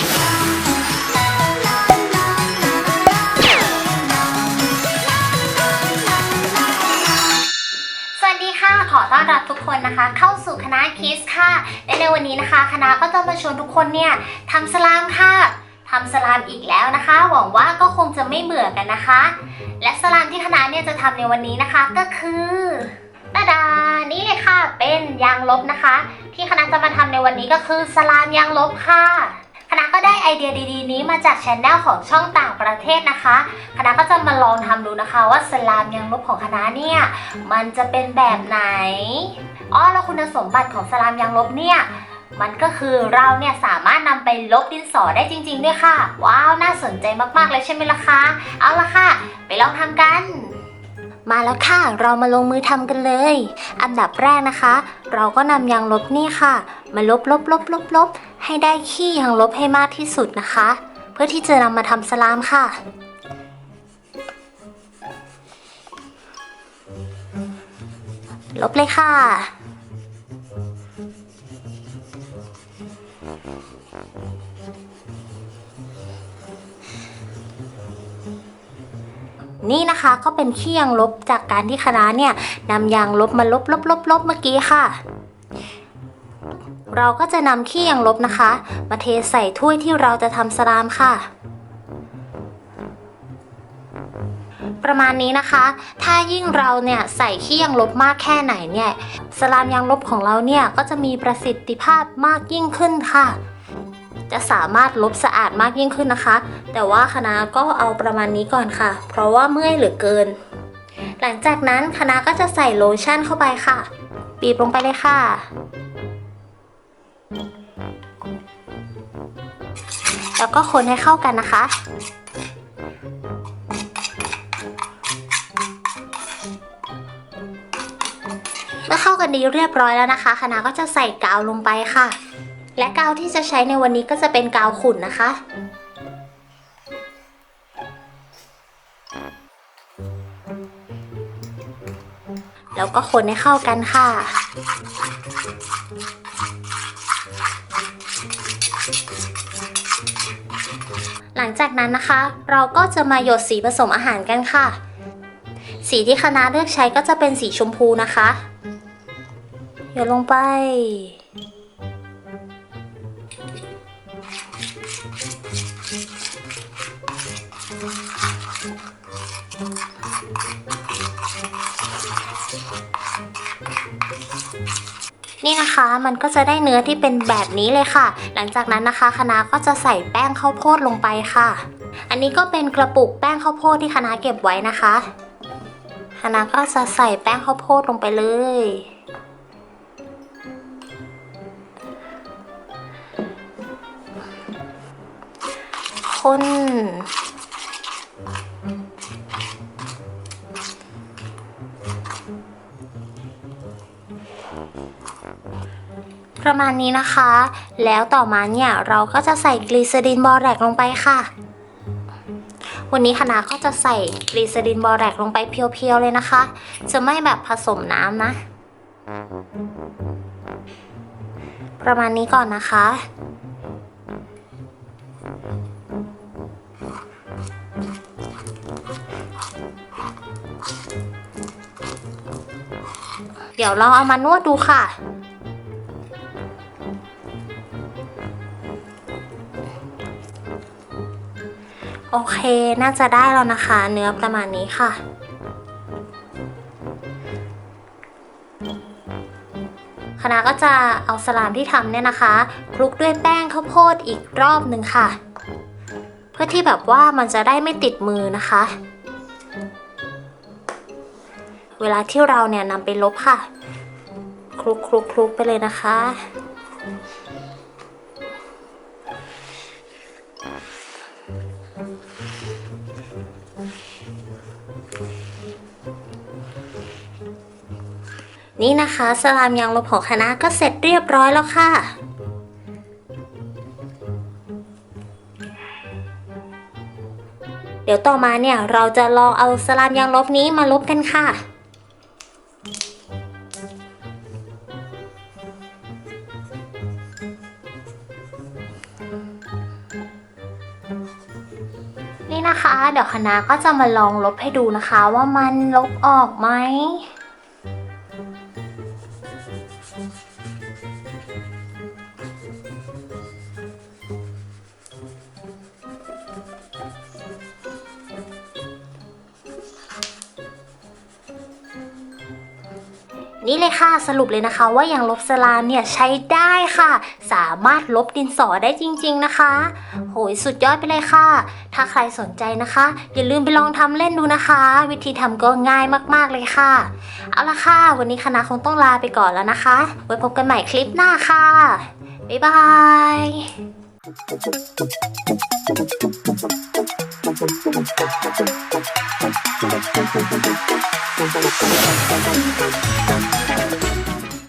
สวัสดีค่ะ ขอต้อนรับทุกคนนะคะ เข้าสู่คณะคิสค่ะ และในวันนี้นะคะ คณะก็จะมาชวนทุกคนเนี่ยทำสลามค่ะทำสลามอีกแล้วนะคะ หวังว่าก็คงจะไม่เบื่อกันนะคะ และสลามที่คณะเนี่ยจะทำในวันนี้นะคะก็คือตาดา นี่เลยค่ะ เป็นยางลบนะคะ ที่คณะจะมาทำในวันนี้ก็คือสลามยางลบค่ะ ณะก็ได้ไอเดียดีๆ นี้มาจากช anel ของช่องต่างประเทศนะคะคณะก็จะมาลองทำดูนะคะ ว่าสลามยางลบของคณะเนี่ยมันจะเป็นแบบไหนอ๋อแล้วคุณสมบัติของสลามยางลบเนี่ยมันก็คือเราเนี่ยสามารถนำไปลบดินสอได้จริงๆด้วยค่ะ ว้าว น่าสนใจมากๆเลยใช่ไหมล่ะคะ เอาละค่ะ ไปลองทำกัน มาแล้วค่ะ เรามาลงมือทำกันเลย อันดับแรกนะคะ เราก็นำยางลบนี่ค่ะ มาลบลบลบลบลบให้ได้ขี้ยางลบให้มากที่สุดนะคะ เพื่อที่จะนำมาทำสลามค่ะลบเลยค่ะ นี่นะคะก็เป็นขี้ยางลบจากการที่คณะเนี่ยนำยางลบมาลบลบลบลบเมื่อกี้ค่ะ เราก็จะนำขี้ยางลบนะคะ มาเทใส่ถ้วยที่เราจะทำสลามค่ะประมาณนี้นะคะ ถ้ายิ่งเราเนี่ยใส่ขี้ยางลบมากแค่ไหนเนี่ย สลามยางลบของเราเนี่ยก็จะมีประสิทธิภาพมากยิ่งขึ้นค่ะ จะสามารถลบสะอาดมากยิ่งขึ้นนะคะ แต่ว่าคณะก็เอาประมาณนี้ก่อนค่ะ เพราะว่าเมื่อยเหลือเกิน หลังจากนั้นคณะก็จะใส่โลชั่นเข้าไปค่ะ บีบลงไปเลยค่ะ แล้วก็คนให้เข้ากันนะคะเมื่อเข้ากันดีเรียบร้อยแล้วนะคะ คณะก็จะใส่กาวลงไปค่ะ และกาวที่จะใช้ในวันนี้ก็จะเป็นกาวขุ่นนะคะ แล้วก็คนให้เข้ากันค่ะหลังจากนั้นนะคะ เราก็จะมาหยดสีผสมอาหารกันค่ะ สีที่คณะเลือกใช้ก็จะเป็นสีชมพูนะคะ หยดลงไป นี่นะคะมันก็จะได้เนื้อที่เป็นแบบนี้เลยค่ะ หลังจากนั้นนะคะคณะก็จะใส่แป้งข้าวโพดลงไปค่ะ อันนี้ก็เป็นกระปุกแป้งข้าวโพดที่คณะเก็บไว้นะคะคณะก็จะใส่แป้งข้าวโพดลงไปเลยคน ประมาณนี้นะคะ แล้วต่อมาเนี่ยเราก็จะใส่กลีเซอรินบอแรกลงไปค่ะ วันนี้คณะก็จะใส่กลีเซอรินบอแรกลงไปเพียวๆเลยนะคะ จะไม่แบบผสมน้ำนะ ประมาณนี้ก่อนนะคะเดี๋ยวเราเอามานวดดูค่ะ โอเคน่าจะได้แล้วนะคะ เนื้อประมาณนี้ค่ะ คณะก็จะเอาสลามที่ทำเนี่ยนะคะคลุกด้วยแป้งข้าวโพดอีกรอบหนึ่งค่ะ เพื่อที่แบบว่ามันจะได้ไม่ติดมือนะคะ เวลาที่เราเนี่ยนำไปลบค่ะ คลุกคลุกคลุกไปเลยนะคะ นี่นะคะสลามยางลบของคณะก็เสร็จเรียบร้อยแล้วค่ะ เดี๋ยวต่อมาเนี่ยเราจะลองเอาสลามยางลบนี้มาลบกันค่ะนี่นะคะ เดี๋ยวคณะก็จะมาลองลบให้ดูนะคะว่ามันลบออกไหม Thank you. นี่เลยค่ะสรุปเลยนะคะ ว่าอย่างลบสลามเนี่ยใช้ได้ค่ะ สามารถลบดินสอได้จริง ๆนะคะ โหยสุดยอดไปเลยค่ะ ถ้าใครสนใจนะคะ อย่าลืมไปลองทำเล่นดูนะคะ วิธีทำก็ง่ายมากๆเลยค่ะ เอาละค่ะ วันนี้คณะคงต้องลาไปก่อนแล้วนะคะ ไว้พบกันใหม่คลิปหน้าค่ะ บ๊ายบาย どっち?